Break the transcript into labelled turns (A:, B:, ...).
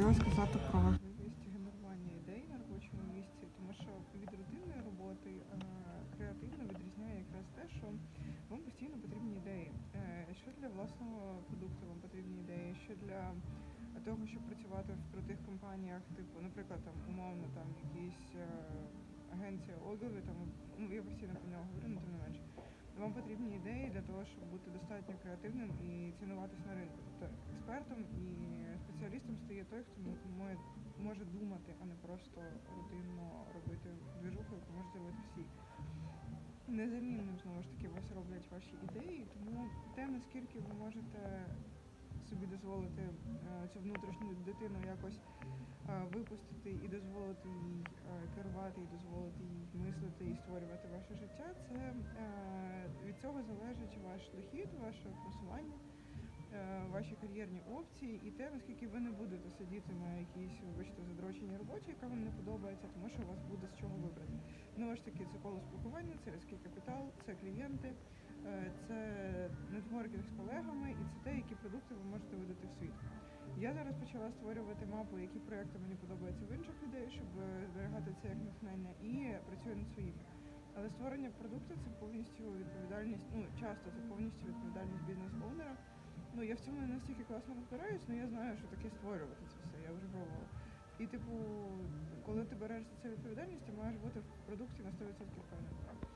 A: хотіла сказати про важливість генерування ідей на робочому місці, тому що від рутинної роботи е, креативно відрізняє якраз те, що вам постійно потрібні ідеї. Е, Що для власного продукту вам потрібні ідеї, що для того, щоб працювати в крутих компаніях, типу, наприклад, там умовно там якісь е, агенція Ogilvy, там ну я постійно про нього говорю, ну тим не менше. Вам потрібні ідеї для того, щоб бути достатньо креативним і цінуватись хто може думати, а не просто рутинно робити движуху, яку можуть зробити всі. Незамінним знову ж таки вас роблять ваші ідеї, тому те, наскільки ви можете собі дозволити е, цю внутрішню дитину якось е, випустити і дозволити їй е, керувати, і дозволити їй мислити і створювати ваше життя, це від цього залежить ваш дохід, ваше просування, ваші кар'єрні опції і те, наскільки ви не будете сидіти на якійсь, вибачте, задроченій роботі, яка вам не подобається, тому що у вас буде з чого вибрати. Знову ж таки, це коло спілкування, це людський капітал, це клієнти, е, це нетворкінг з колегами і це те, які продукти ви можете видати в світ. Я зараз почала створювати мапу, які проекти мені подобаються в інших людей, щоб е, зберігати це як натхнення, і працюю над своїми. Але створення продукту це повністю відповідальність. Ну часто це повністю відповідальність бізнес-оунера. Ну я в цьому не настільки класно розбираюсь, але я знаю, що таке створювати це все. Я вже пробувала. І типу, коли ти береш за це відповідальність, ти маєш бути в продукті на 100% впевнений.